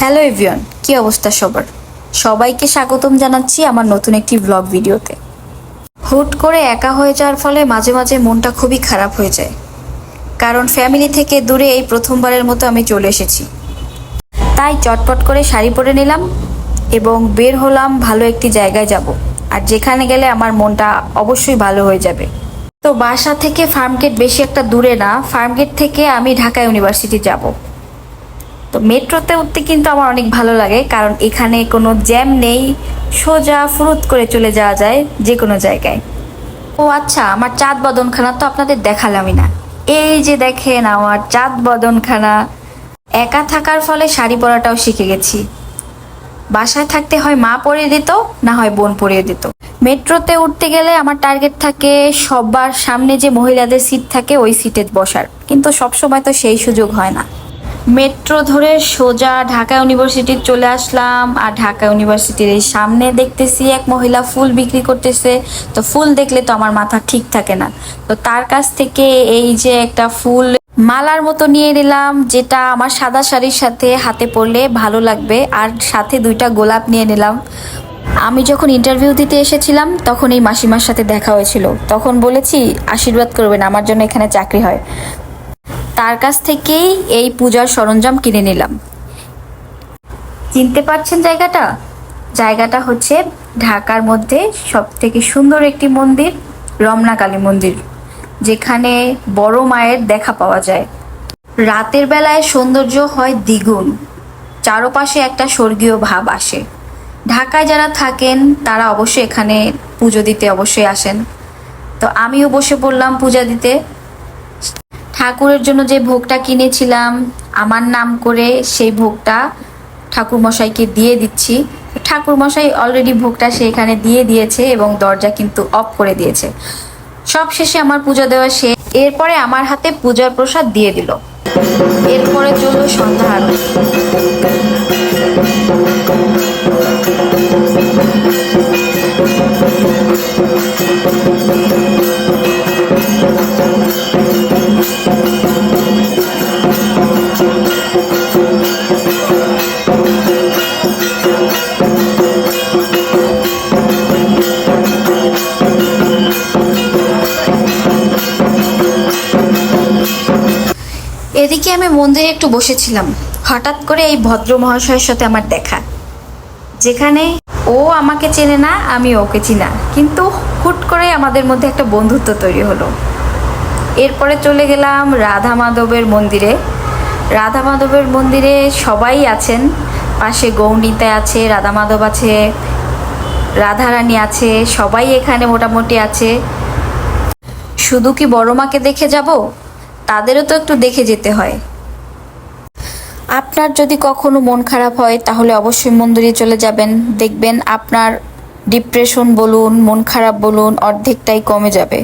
Hello এভিয়ন কি অবস্থা সবার? সবাইকে স্বাগতম জানাচ্ছি আমার নতুন একটি ব্লগ ভিডিওতে। হুট করে একা হয়ে যাওয়ার ফলে মাঝে মাঝে মনটা খুবই খারাপ হয়ে যায়। কারণ ফ্যামিলি থেকে দূরে এই প্রথমবারের মতো আমি চলে এসেছি। তাই চটপট করে শাড়ি পরে নিলাম এবং বের হলাম ভালো একটি জায়গায় যাব। আর যেখানে গেলে আমার মনটা অবশ্যই ভালো হয়ে যাবে। তো বাসা থেকে ফার্মগেট বেশি একটা দূরে না, ফার্মগেট থেকে আমি ঢাকা ইউনিভার্সিটি যাব। তো মেট্রোতে উঠতে কিন্তু আমার অনেক ভালো লাগে, কারণ এখানে কোনো জ্যাম নেই, সোজা ফুরুত করে চলে যাওয়া যায় যে কোনো জায়গায়। ও আচ্ছা আমার চাঁদ বদনখানা তো আপনাদের দেখালামই না। এই যে দেখেন আমার চাঁদ বদনখানা। একা থাকার ফলে শাড়ি পরাটাও শিখে গেছি। বাসায় থাকতে হয় মা পরিয়ে দিত, না হয় বোন পরিয়ে দিত। মেট্রোতে উঠতে গেলে আমার টার্গেট থাকে সবার সামনে যে মহিলাদের সিট থাকে, ওই সিটে বসার। কিন্তু সবসময় তো সেই সুযোগ হয় না। মেট্রো ধরে সোজা ঢাকা ইউনিভার্সিটি চলে আসলাম। আর ঢাকা ইউনিভার্সিটির এই সামনে দেখতেছি এক মহিলা ফুল বিক্রি করতেছে। তো ফুল দেখলে তো আমার মাথা ঠিক থাকে না। তো তার কাছ থেকে এই যে একটা ফুল মালার মতো নিয়ে নিলাম, যেটা আমার সাদা শাড়ির সাথে হাতে পরলে ভালো লাগবে। আর সাথে দুইটা গোলাপ নিয়ে নিলাম। আমি যখন ইন্টারভিউ দিতে এসেছিলাম, তখন এই মাসিমার সাথে দেখা হয়েছিল। তখন বলেছি, আশীর্বাদ করবেন, আমার জন্য এখানে চাকরি হয়। তার কাছ থেকেই এই পূজার সরঞ্জাম কিনে নিলাম। চিনতে পারছেন জায়গাটা? জায়গাটা হচ্ছে ঢাকার মধ্যে সব থেকে সুন্দর একটি মন্দির রমনা কালী মন্দির, যেখানে বড় মায়ের দেখা পাওয়া যায়। রাতের বেলায় সৌন্দর্য হয় দ্বিগুণ, চারপাশে একটা স্বর্গীয় ভাব আসে। ঢাকায় যারা থাকেন, তারা অবশ্যই এখানে পুজো দিতে অবশ্যই আসেন। তো আমিও বসে পড়লাম পূজা দিতে। ঠাকুরের জন্য যে ভোগটা কিনেছিলাম, আমার নাম করে সেই ভোগটা ঠাকুর মশাইকে দিয়ে দিচ্ছি। ঠাকুর মশাই অলরেডি ভোগটা সেখানে দিয়ে দিয়েছে এবং দরজা কিন্তু অফ করে দিয়েছে। সব শেষে আমার পূজা দেওয়া শেষ। এরপরে আমার হাতে পূজার প্রসাদ দিয়ে দিল। এরপরে চলল সন্ধ্যা এদিকে আমি মন্দিরে একটু বসেছিলাম। হঠাৎ করে এই ভদ্র মহাশয়ের সাথে আমার দেখা। যেখানে ও আমাকে চেনে না, আমি ওকে চিনা কিন্তু হুট করে আমাদের মধ্যে একটা বন্ধুত্ব তৈরি হলো। এরপরে চলে গেলাম রাধা মাধবের মন্দিরে। রাধা মাধবের মন্দিরে সবাই আছেন। পাশে গৌণিতা আছে, রাধা মাধব আছে, রাধারানী আছে, সবাই এখানে মোটামুটি আছে। শুধু কি বড় মাকে দেখে যাব? তাদেরও তো একটু দেখে যেতে হয়। আপনার যদি কখনো মন খারাপ হয়, তাহলে অবশ্যই মন্দিরে চলে যাবেন। দেখবেন আপনার ডিপ্রেশন বলুন, মন খারাপ বলুন, অর্ধেকটাই কমে যাবে।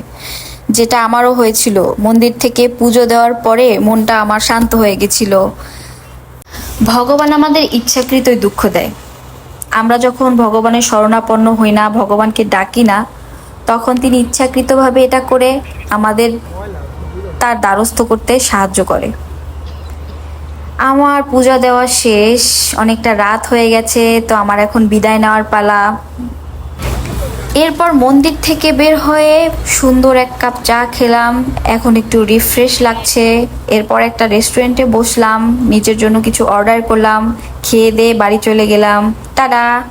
যেটা আমারও হয়েছিল। মন্দির থেকে পুজো দেওয়ার পরে মনটা আমার শান্ত হয়ে গেছিল। ভগবান আমাদের ইচ্ছাকৃতই দুঃখ দেয়। আমরা যখন ভগবানের শরণাপন্ন হই না, ভগবানকে ডাকি না, তখন তিনি ইচ্ছাকৃতভাবে এটা করে আমাদের তার দ্বারস্থ করতে সাহায্য করে। আমার পূজা দেওয়া শেষ, অনেকটা রাত হয়ে গেছে, তো আমার এখন বিদায় নেওয়ার পালা। এরপর মন্দির থেকে বের হয়ে সুন্দর এক কাপ চা খেলাম। এখন একটু রিফ্রেশ লাগছে। এরপর একটা রেস্টুরেন্টে বসলাম। নিজের জন্য কিছু অর্ডার করলাম। খেয়ে দিয়ে বাড়ি চলে গেলাম। তারা